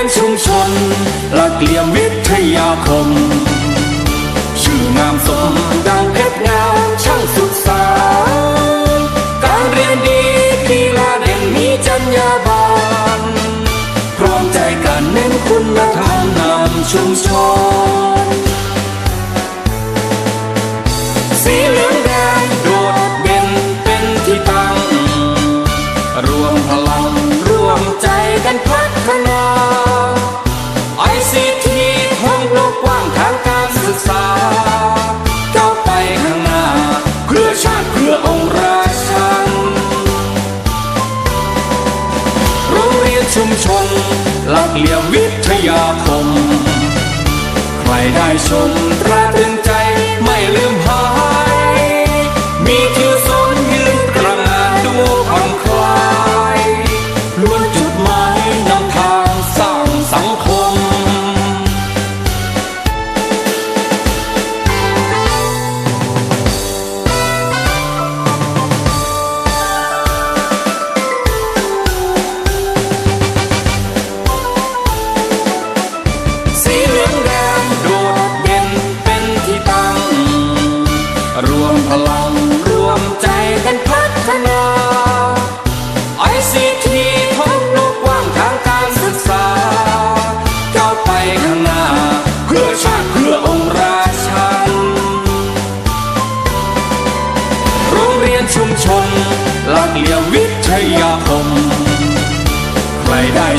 ยนชุมชน หลักเหลี่ยมวิทยาคม ชื่องามสมดังเพชรงามช่างศึกสาการเรียนดีกีฬาเด่นมีจัญญาบันพร้อมใจกันเน้นคุณธรรมนำชุมชน ได้ชมพระเรึน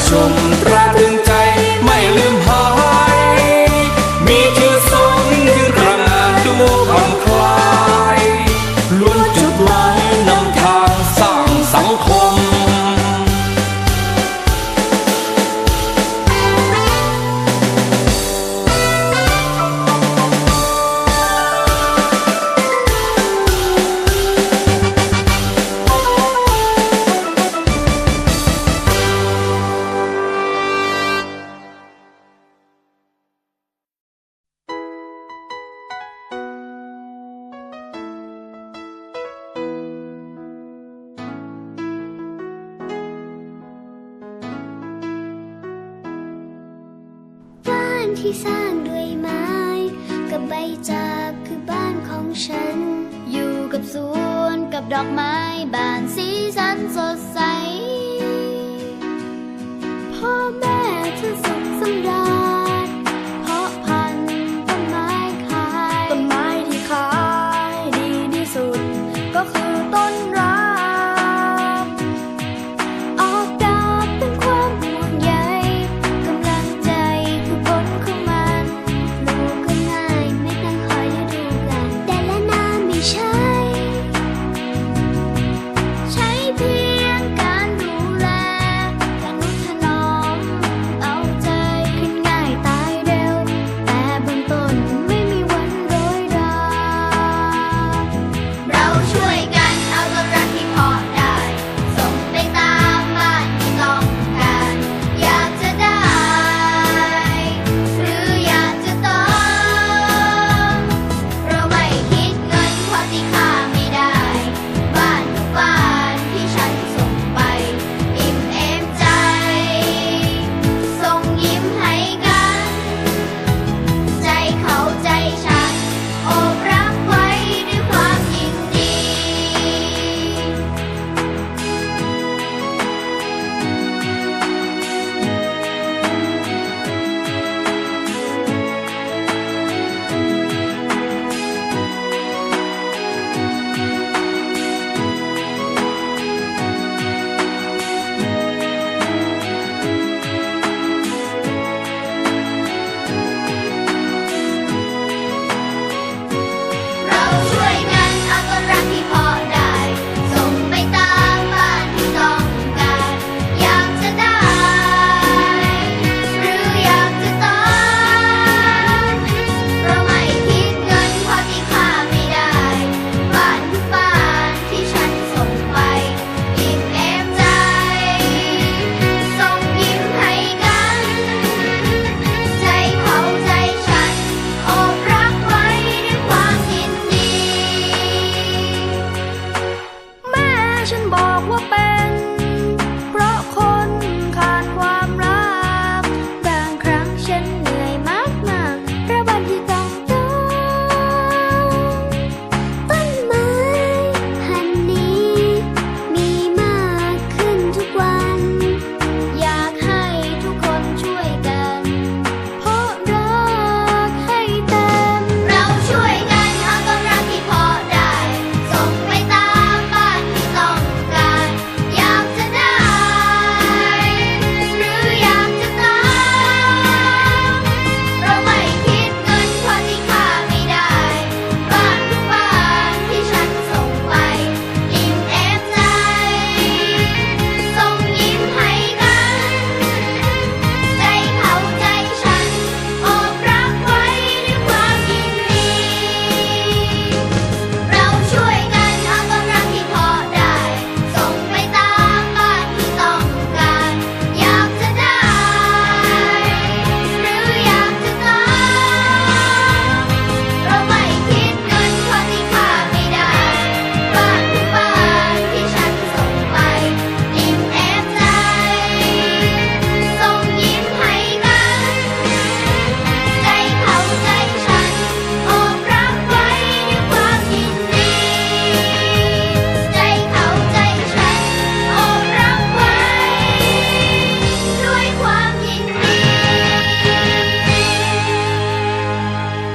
sonrate านที่สร้างด้วยไม้ กับใบจากคือบ้านของฉัน อยู่กับสวนกับดอกไม้บานสีสันสดใส พ่อแม่เธอสุขสำราญ